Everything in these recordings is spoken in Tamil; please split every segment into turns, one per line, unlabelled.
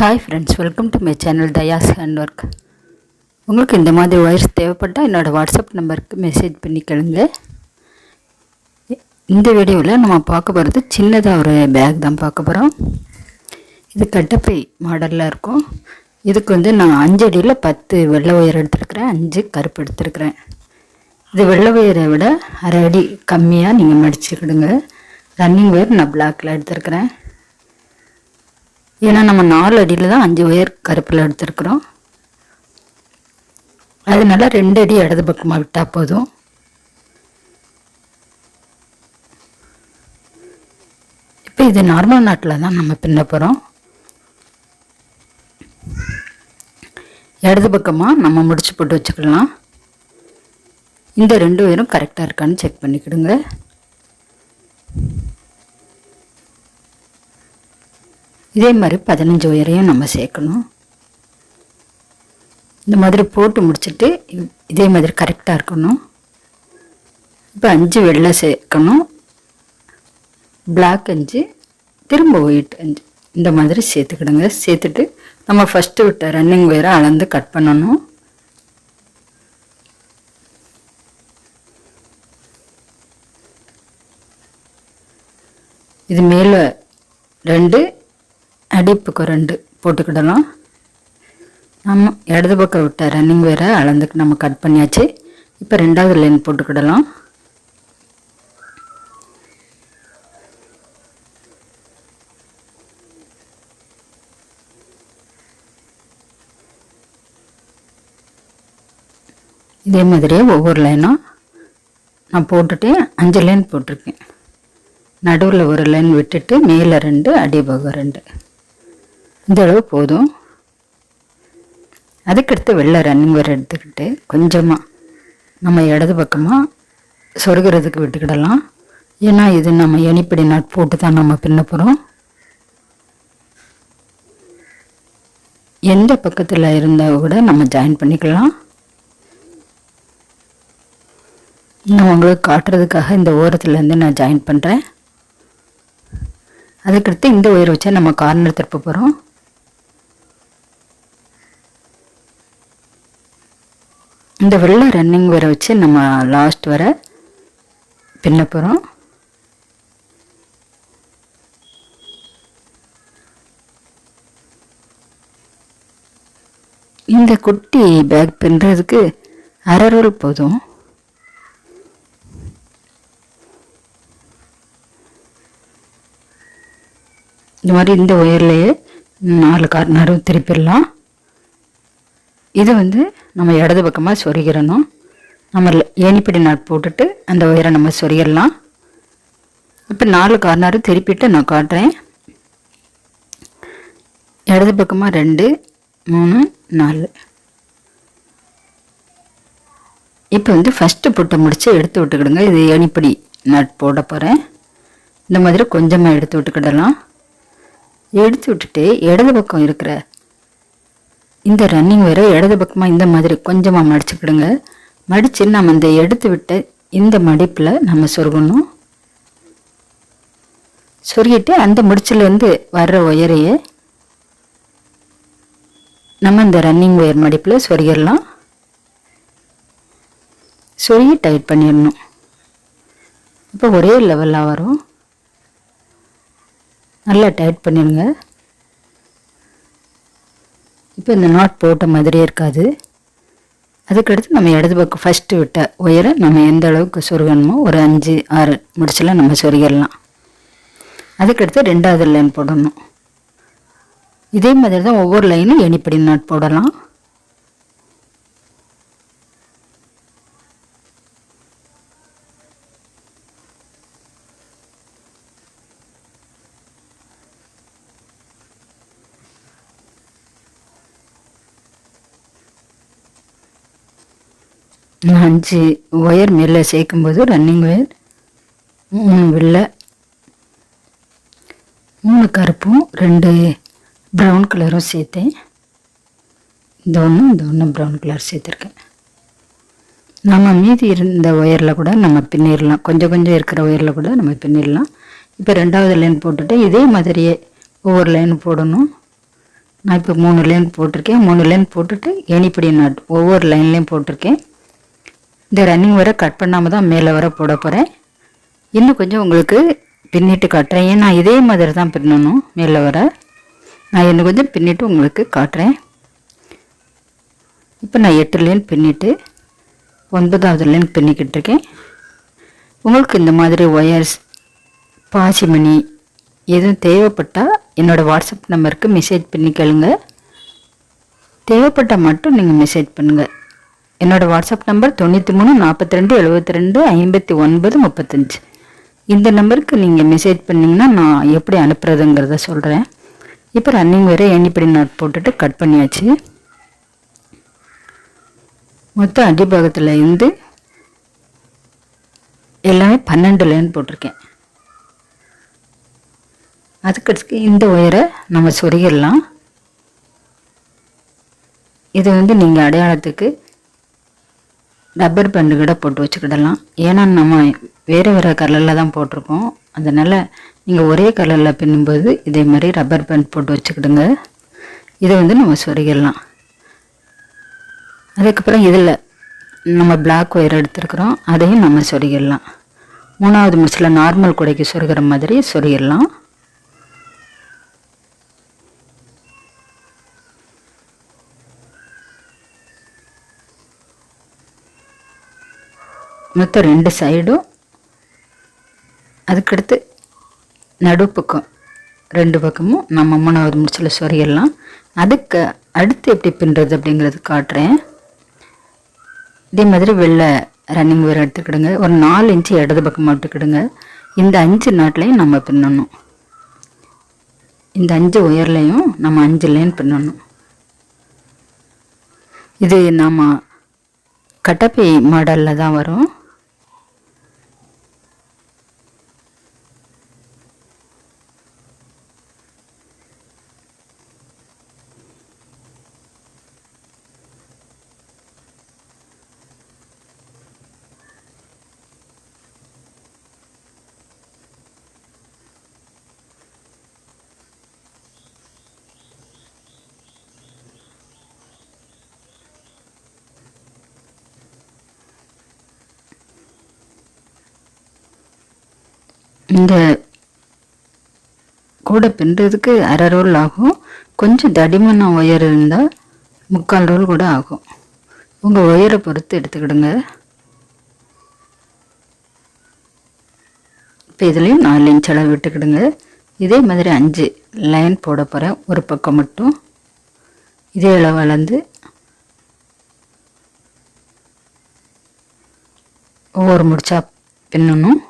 Hi friends welcome to my channel Daya's hand work உங்களுக்கு இந்த மாதிரி ஒயர்ஸ் தேவைப்பட்டால் என்னோடய வாட்ஸ்அப் நம்பருக்கு மெசேஜ் பண்ணி கேளுங்க. இந்த வீடியோவில் நம்ம பார்க்க போகிறது சின்னதாக ஒரு பேக் தான் பார்க்க போகிறோம் இது கட்டப்பை மாடலில் இருக்கும். இதுக்கு வந்து நான் அஞ்சு அடியில் பத்து வெள்ளை ஒயர் எடுத்துருக்கிறேன் அஞ்சு கருப்பு எடுத்துருக்கிறேன். இது வெள்ளை ஒயரை விட அரை அடி கம்மியாக நீங்கள் மடிச்சுக்கிடுங்க ரன்னிங் ஒயர் நான் பிளாக்கில் எடுத்துருக்கிறேன். ஏன்னா நம்ம நாலு அடியில் தான் அஞ்சு ஒயர் கருப்பில் எடுத்துருக்குறோம். அதனால ரெண்டு அடி இடது பக்கமாக விட்டால் போதும். இப்போ இது நார்மல் நாட்டில் தான் நம்ம பின்ன போகிறோம் இடது பக்கமாக நம்ம முடிச்சு போட்டு வச்சுக்கலாம். இந்த ரெண்டு ஒயரும் கரெக்டாக இருக்கான்னு செக் பண்ணிக்கிடுங்க. இதே மாதிரி பதினஞ்சு உயரையும் நம்ம சேர்க்கணும். இந்த மாதிரி போட்டு முடிச்சுட்டு இதே மாதிரி கரெக்டாக இருக்கணும். இப்போ அஞ்சு வெள்ளை சேர்க்கணும். பிளாக் அஞ்சு திரும்ப ஒயிட் அஞ்சு. இந்த மாதிரி சேர்த்துக்கிடுங்க. சேர்த்துட்டு நம்ம ஃபஸ்ட்டு விட்ட ரன்னிங் ஒயரை அளந்து கட் பண்ணணும். இது மேலே ரெண்டு அடிப்புக்கு ரெண்டு போட்டுக்கிடலாம். நம்ம இடது பக்கம் விட்ட ரன்னிங் வேறு அளந்துக்கு நம்ம கட் பண்ணியாச்சு. இப்போ ரெண்டாவது லைன் போட்டுக்கிடலாம். இதே மாதிரியே ஒவ்வொரு லைனும் நான் போட்டுட்டு அஞ்சு லைன் போட்டிருக்கேன். நடுவில் ஒரு லைன் விட்டுட்டு மேலே ரெண்டு அடிபகம் ரெண்டு. இந்த அளவு போதும். அதுக்கடுத்து வெள்ளை ரன்னிங் வேறு எடுத்துக்கிட்டு கொஞ்சமாக நம்ம இடது பக்கமாக சொருகிறதுக்கு விட்டுக்கிடலாம். ஏன்னா இது நம்ம எனிப்படி நட் போட்டு தான் நம்ம பின்ன போகிறோம் எந்த பக்கத்தில் இருந்தால் கூட நம்ம ஜாயின் பண்ணிக்கலாம். நான் உங்களுக்கு காட்டுறதுக்காக இந்த ஓரத்துலேருந்து நான் ஜாயின் பண்ணுறேன் அதுக்கடுத்து இந்த ஒயர் வச்சா நம்ம கார்னர் திருப்ப போகிறோம் இந்த வெள்ளை ரன்னிங் வர வச்சு நம்ம லாஸ்ட் வர பின்ன போகிறோம் இந்த குட்டி பேக் பின்னுறதுக்கு அரை ரோல் போதும். இந்த மாதிரி இந்த ஒயர்லேயே நாலு கார்னரும் திருப்பிடலாம். இது வந்து நம்ம இடது பக்கமாக சொருகிறணும் நம்ம ஏணிப்படி நாட் போட்டுட்டு அந்த ஒயரை நம்ம சொருகிடலாம். இப்போ நாலு கார்னரும் திருப்பிட்டு நான் காட்டுறேன். இடது பக்கமாக ரெண்டு மூணு நாலு. இப்போ வந்து ஃபஸ்ட்டு புட்டை முடித்து எடுத்து விட்டுக்கிடுங்க. இது ஏணிப்படி நட் போட போகிறேன் இந்த மாதிரி கொஞ்சமாக எடுத்து விட்டுக்கிடலாம். எடுத்து விட்டுட்டு இடது பக்கம் இருக்கிற இந்த ரன்னிங் வேறு இடது பக்கமாக இந்த மாதிரி கொஞ்சமாக மடிச்சுக்கிடுங்க மடித்து நம்ம இந்த எடுத்து விட்ட இந்த மடிப்பில் நம்ம சொருகணும். சொருகிட்டு அந்த முடிச்சிலேருந்து வர்ற ஒயரையே நம்ம இந்த ரன்னிங் ஒயர் மடிப்பில் சொருகிடலாம். சொருகி டைட் பண்ணிடணும். இப்போ ஒரே லெவலாக வரும். நல்லா டைட் பண்ணிடுங்க. இப்போ இந்த நாட் போட்ட மாதிரியே இருக்காது. அதுக்கடுத்து நம்ம இடது பக்கம் ஃபஸ்ட்டு விட்ட உயரை நம்ம எந்த அளவுக்கு சொருகணுமோ ஒரு அஞ்சு ஆறு முடிச்செல்லாம் நம்ம சொருகிடலாம். அதுக்கடுத்து ரெண்டாவது லைன் போடணும். இதே மாதிரி தான் ஒவ்வொரு லைனும் எனிப்படி நாட் போடலாம். அஞ்சு ஒயர் மேலே சேர்க்கும்போது ரன்னிங் ஒயர் மூணு வெள்ளை மூணு கருப்பும் ரெண்டு ப்ரௌன் கலரும் சேர்த்தேன். இந்த ஒன்று இந்த ஒன்று ப்ரௌன் கலர் சேர்த்துருக்கேன். நம்ம மீதி இருந்த ஒயரில் கூட நம்ம பின்னிடலாம் கொஞ்சம் கொஞ்சம் இருக்கிற ஒயரில் கூட நம்ம பின்னிடலாம் இப்போ ரெண்டாவது லைன் போட்டுட்டு இதே மாதிரியே ஒவ்வொரு லைன் போடணும். நான் இப்போ மூணு லைன் போட்டிருக்கேன். மூணு லைன் போட்டுட்டு ஏணிப்படி நாட் ஒவ்வொரு லைன்லேயும் போட்டிருக்கேன். இந்த ரன்னிங் வர கட் பண்ணாமல் தான் மேலே வர போட போகிறேன் இன்னும் கொஞ்சம் உங்களுக்கு பின்னிட்டு காட்டுறேன். நான் இதே மாதிரி தான் பின்னணும் மேலே வர நான் இன்னும் கொஞ்சம் பின்னிட்டு உங்களுக்கு காட்டுறேன். இப்போ நான் எட்டு லைன் பின்னிட்டு ஒன்பதாவது லைன் பின்னிக்கிட்டு இருக்கேன். உங்களுக்கு இந்த மாதிரி ஒயர்ஸ் பாசிமணி எதுவும் தேவைப்பட்டால் என்னோடய வாட்ஸ்அப் நம்பருக்கு மெசேஜ் பண்ணி கேளுங்க. தேவைப்பட்டால் மட்டும் நீங்கள் மெசேஜ் பண்ணுங்கள் என்னோடய வாட்ஸ்அப் நம்பர் தொண்ணூற்றி மூணு நாற்பத்தி ரெண்டு எழுபத்தி ரெண்டு ஐம்பத்தி ஒன்பது முப்பத்தஞ்சு. இந்த நம்பருக்கு நீங்கள் மெசேஜ் பண்ணிங்கன்னா நான் எப்படி அனுப்புறதுங்கிறத சொல்கிறேன் இப்போ ரன்னிங் வேறு எண்ணிப்படி நாட் போட்டுட்டு கட் பண்ணியாச்சு. மொத்தம் அடிபாகத்தில் இருந்து எல்லாமே பன்னெண்டு லைன் போட்டிருக்கேன். அதுக்கடுத்து இந்த ஒயரை நம்ம சொருகிடலாம். இது வந்து நீங்கள் அடையாளத்துக்கு ரப்பர் பேண்டு கூட போட்டு வச்சுக்கிடலாம். ஏன்னா நம்ம வேறு வேறு கலரில் தான் போட்டிருக்கோம். அதனால் நீங்கள் ஒரே கலரில் பின்னும்போது இதே மாதிரி ரப்பர் பேண்ட் போட்டு வச்சுக்கிடுங்க. இதை வந்து நம்ம சொருகிடலாம். அதுக்கப்புறம் இதில் நம்ம பிளாக் ஒயர் எடுத்துருக்குறோம். அதையும் நம்ம சொருகிடலாம். மூணாவது மிஷில் நார்மல் குடைக்கு சொருகிற மாதிரி சொருகிடலாம். மொத்தம் ரெண்டு சைடும். அதுக்கடுத்து நடுப்பக்கம் ரெண்டு பக்கமும் நம்ம மூணாவது முடிச்சில் சொரியலாம் அதுக்கு அடுத்து எப்படி பின்னுறது அப்படிங்கிறது காட்டுறேன். இதே மாதிரி வெள்ளை ரன்னிங் வேறு எடுத்துக்கிடுங்க. ஒரு நாலு இன்ச்சு இடது பக்கம் எடுத்துக்கிடுங்க இந்த அஞ்சு நாட்லையும் நம்ம பின்னணும். இந்த அஞ்சு உயர்லையும் நம்ம அஞ்சு லைன் பின்னணும். இது நாம் கட்டப்பை மாடலில் தான் வரும். இந்த கூடை பின்னுறதுக்கு அரை ரோல் ஆகும். கொஞ்சம் தடிமன ஒயர் இருந்தால் முக்கால் ரோல் கூட ஆகும். உங்கள் ஒயரை பொறுத்து எடுத்துக்கிடுங்க. இப்போ இதுலேயும் நாலு இன்ச் அளவு விட்டுக்கிடுங்க. இதே மாதிரி அஞ்சு லைன் போட போகிறேன் ஒரு பக்கம் மட்டும். இதே அளவு அளந்து. ஒவ்வொரு முடிச்சா பின்னணும்.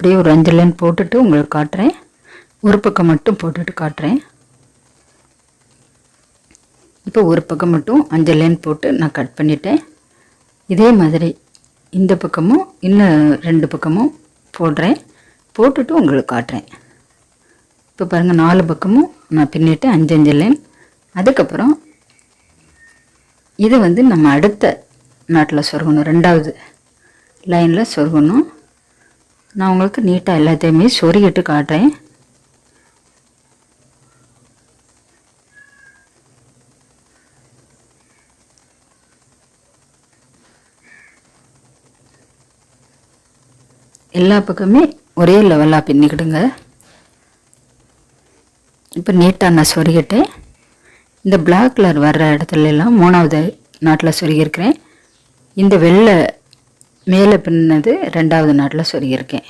இப்படியே ஒரு அஞ்சு லைன் போட்டுட்டு உங்களுக்கு காட்டுறேன். ஒரு பக்கம் மட்டும் போட்டுட்டு காட்டுறேன். இப்போ ஒரு பக்கம் மட்டும் அஞ்சு லைன் போட்டு நான் கட் பண்ணிட்டேன். இதே மாதிரி இந்த பக்கமும் இன்னும் ரெண்டு பக்கமும் போடுறேன். போட்டுட்டு உங்களுக்கு காட்டுறேன். இப்போ பாருங்கள் நாலு பக்கமும் நான் பின்னிட்டு அஞ்சு அஞ்சு லைன் அதுக்கப்புறம் இது வந்து நம்ம அடுத்த நாட்டில் சொருகணும் ரெண்டாவது லைனில் சொருகணும். நான் உங்களுக்கு நீட்டாக எல்லாத்தையுமே சொருகிட்டு காட்டுறேன். எல்லா பக்கமே ஒரே லெவலாக பின்னிக்கிடுங்க. இப்போ நீட்டாக நான் சொருகிட்டேன். இந்த பிளாக் கலர் வர்ற இடத்துல எல்லாம் மூணாவது நாட்டில் சொருகியிருக்கிறேன். இந்த வெள்ளை மேலே பின்னது ரெண்டாவது நாட்டில் சொருகியிருக்கேன்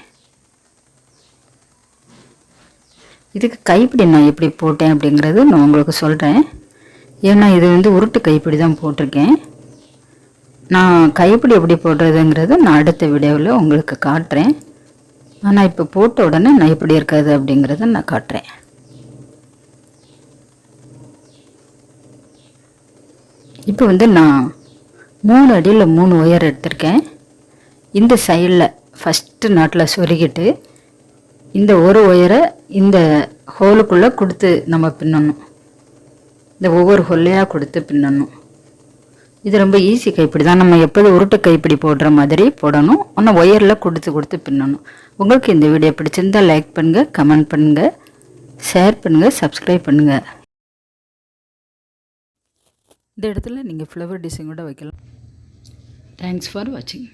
இதுக்கு கைப்பிடி நான் எப்படி போட்டேன் அப்படிங்கிறது நான் உங்களுக்கு சொல்கிறேன் ஏன்னா இது வந்து உருட்டு கைப்பிடி தான் போட்டிருக்கேன். நான் கைப்பிடி எப்படி போடுறதுங்கிறது நான் அடுத்த வீடியோவில் உங்களுக்கு காட்டுறேன். ஆனால் இப்போ போட்ட உடனே நான் எப்படி இருக்காது அப்படிங்கிறத நான் காட்டுறேன். இப்போ வந்து நான் மூணு அடியில் மூணு ஒயர் எடுத்திருக்கேன். இந்த சைடில் ஃபஸ்ட்டு நாட்டில் சொருகிட்டு இந்த ஒரு ஒயரை இந்த ஹோலுக்குள்ளே கொடுத்து நம்ம பின்னணும். இந்த ஒவ்வொரு ஹொல்லையாக கொடுத்து பின்னணும். இது ரொம்ப ஈஸி கைப்பிடி தான். நம்ம எப்போது உருட்டு கைப்பிடி போடுற மாதிரி போடணும். ஆனால் ஒயரில் கொடுத்து கொடுத்து பின்னணும். உங்களுக்கு இந்த வீடியோ பிடிச்சிருந்தால் லைக் பண்ணுங்கள் கமெண்ட் பண்ணுங்கள் ஷேர் பண்ணுங்கள் சப்ஸ்கிரைப் பண்ணுங்கள் இந்த இடத்துல நீங்கள் ஃப்ளவர் டிசைன் கூட வைக்கலாம். தேங்க்ஸ் ஃபார் வாட்சிங்